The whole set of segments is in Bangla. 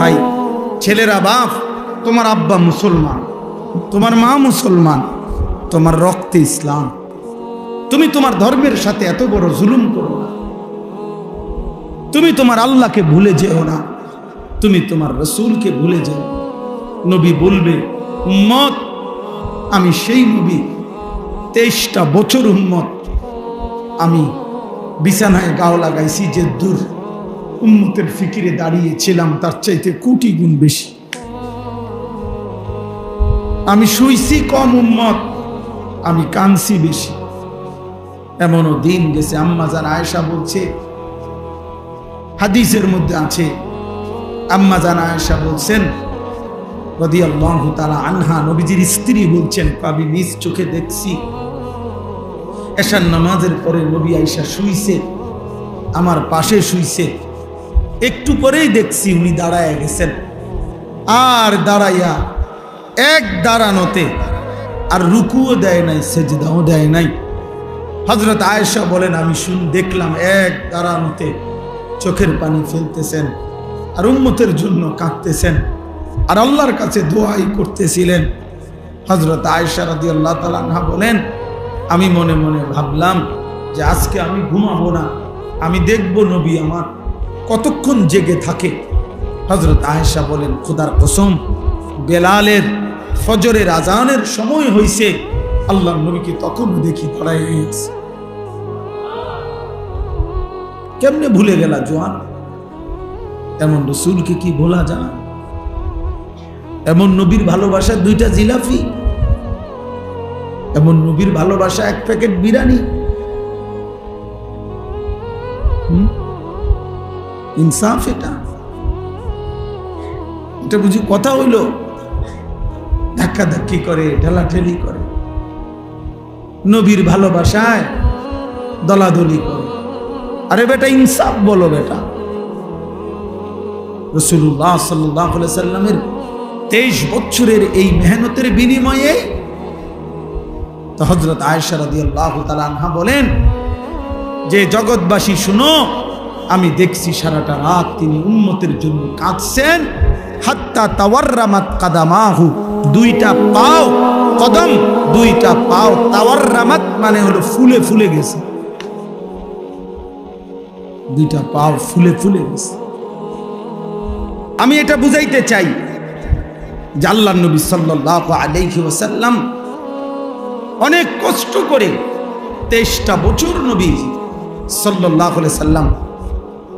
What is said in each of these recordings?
ভাই, ছেলেরা বাপ, তোমার আব্বা মুসলমান, তোমার মা মুসলমান, তোমার রক্তে ইসলাম। তুমি তোমার ধর্মের সাথে এত বড় জুলুম করো না। তুমি তোমার আল্লাহকে ভুলে যেও না। তুমি তোমার রসুলকে ভুলে যেও নবী বলবে, উম্মত, আমি সেই নবী। তেইশটা বছর উম্মত। আমি বিছানায় গাও লাগাইছি যে দূর। উম্মতের ফিকিরে দাঁড়িয়েছিলাম তার চাইতে কোটি গুণ বেশি। আমি শুইছি কম উম্মত, আমি কানছি বেশি। এমনও দিন গেছে, আম্মা যান আয়েশা বলছে, হাদিসের মধ্যে আছে, আম্মা জান আয়েশা বলছেন, রাদিয়াল্লাহু তাআলা আনহা, নবীজির স্ত্রী বলছেন, আমি নিজ চোখে দেখছি, এশার নামাজের পরে নবী আয়েশা শুইছে, আমার পাশে শুইছে একটু পরেই দেখছি উনি দাঁড়ায় গেছেন। আর দাঁড়াইয়া এক দাঁড়ানোতে আর রুকুও দেয় নাই, সেজদাও দেয় নাই। হজরত আয়েশা বলেন, আমি শুন, দেখলাম এক দাঁড়ানোতে চোখের পানি ফেলতেছেন আর উম্মতের জন্য কাঁদতেছেন আর আল্লাহর কাছে দোয়াই করতেছিলেন। হজরত আয়েশা রাদি আল্লাহ তালা বলেন, আমি মনে মনে ভাবলাম যে আজকে আমি ঘুমাবো না, আমি দেখব নবী আমার। কতক্ষণ জেগে থাকে? হজরত আয়েশা বলেন, খোদার কসম, বেলালের, ফজরের আজানের সময় হইছে। আল্লাহ নবীকে তখনও দেখি দাঁড়াই আছে কেমনে ভুলে গেলা জোয়ান? এমন রসুলকে কি ভোলা যায়? এমন নবীর ভালোবাসা দুইটা জিলাফি এমন নবীর ভালোবাসা এক প্যাকেট বিরিয়ানি? ইনসাফ এটা। এটা বুঝি কথা হইল? ধাক্কা ধাক্কি করে ঠেলাঠেলি করে। নবীর ভালোবাসায় দলাদলি করে। আরে বেটা, ইনসাফ বলো বেটা। রসুল্লাহ সাল্লাহ সাল্লামের তেইশ বছরের এই মেহনতের বিনিময়ে হজরত আয়সা রাদি আল্লাহ আনহা বলেন, যে জগৎবাসী শুনো আমি দেখছি সারাটা রাত তিনি উন্মতের জন্য কাঁদছেন। হাত্তা তাওয়ার্রামাত কাদামাহু। দুইটা পাও কদম, দুইটা পাও তাওয়ার্রামাত মানে হলো ফুলে ফুলে গেছে। দুইটা পাও ফুলে ফুলে গেছে। আমি এটা বুঝাইতে চাই যে আল্লাহ নবী সাল্লাহ আলাইহি ওসাল্লাম অনেক কষ্ট করে তেইশটা বছর নবী সাল্লাহ সাল্লাম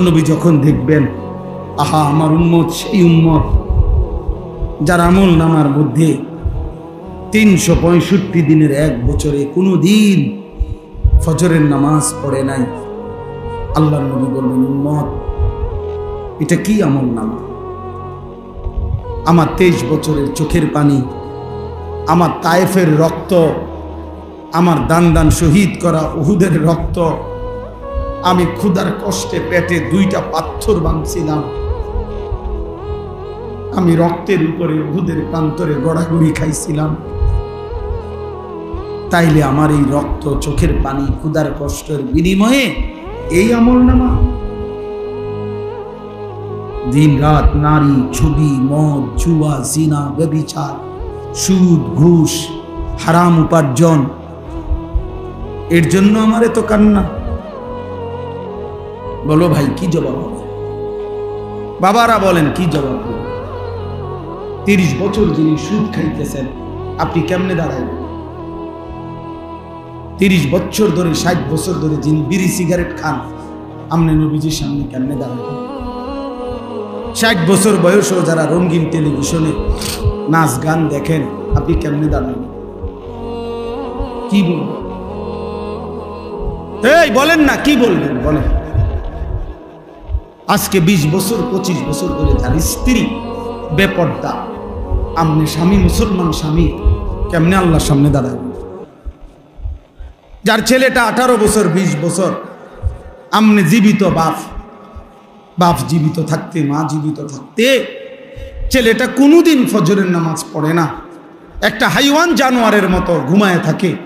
নবী যখন দেখবেন, আহা, আমার উম্মত, সেই উম্মত, যার আমল নামার মধ্যে তিনশো পঁয়ষট্টি দিনের এক বছরে কোনো দিন ফজরের নামাজ পড়ে নাই। আল্লাহ নবী বললেন উম্মত, এটা কি আমল নামা? আমার তেইশ বছরের চোখের পানি, আমার তায়েফের রক্ত, আমার দান দান শহীদ করা উহুদের রক্ত আমি ক্ষুধার কষ্টে পেটে দুইটা পাথর বাঁধছিলাম। আমি রক্তের উপরে উহুদের প্রান্তরে গড়াগড়ি খাইছিলাম। তাইলে আমার এই রক্ত চোখের পানি ক্ষুধার কষ্টের বিনিময়ে এই আমল নামা দিন রাত নারী, ছবি, মদ, জুয়া, জিনা, ব্যবিচার, সুদ, ঘুষ, হারাম উপার্জন, এর জন্য আমার এত কান্না। বলো ভাই, কি জবাব হবে? বাবারা বলেন, কি জবাব দেবে তিরিশ বছর যিনি সুদ খাইতেছেন, আপনি কেমনে দাঁড়াইবেন? তিরিশ বছর ধরে, ষাট বছর ধরে যিনি বিড়ি সিগারেট খান, আমনে নবীজির সামনে কেমনে দাঁড়াবেন ষাট বছর বয়সও যারা রঙিন টেলিভিশনে নাচ গান দেখেন, আপনি কেমনে দাঁড়াবেন? কি বলবেন? এই, বলেন না, কি বলবেন? বলেন। আজকে ২০ বছর, পঁচিশ বছর ধরে যার স্ত্রী বেপর্দা। আমনে স্বামী, মুসলমান স্বামী, কেমনে আল্লাহর সামনে দাঁড়ায়? যার ছেলেটা আঠারো বছর ২০ বছর, আমনে জীবিত বাপ। বাপ জীবিত থাকতে, মা জীবিত থাকতে, ছেলেটা কোনোদিন ফজরের নামাজ পড়ে না। একটা হাইওয়ান জানোয়ারের মতো ঘুমায় থাকে।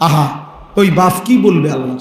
আহা, ওই বাপ কি বলবে আল্লাহ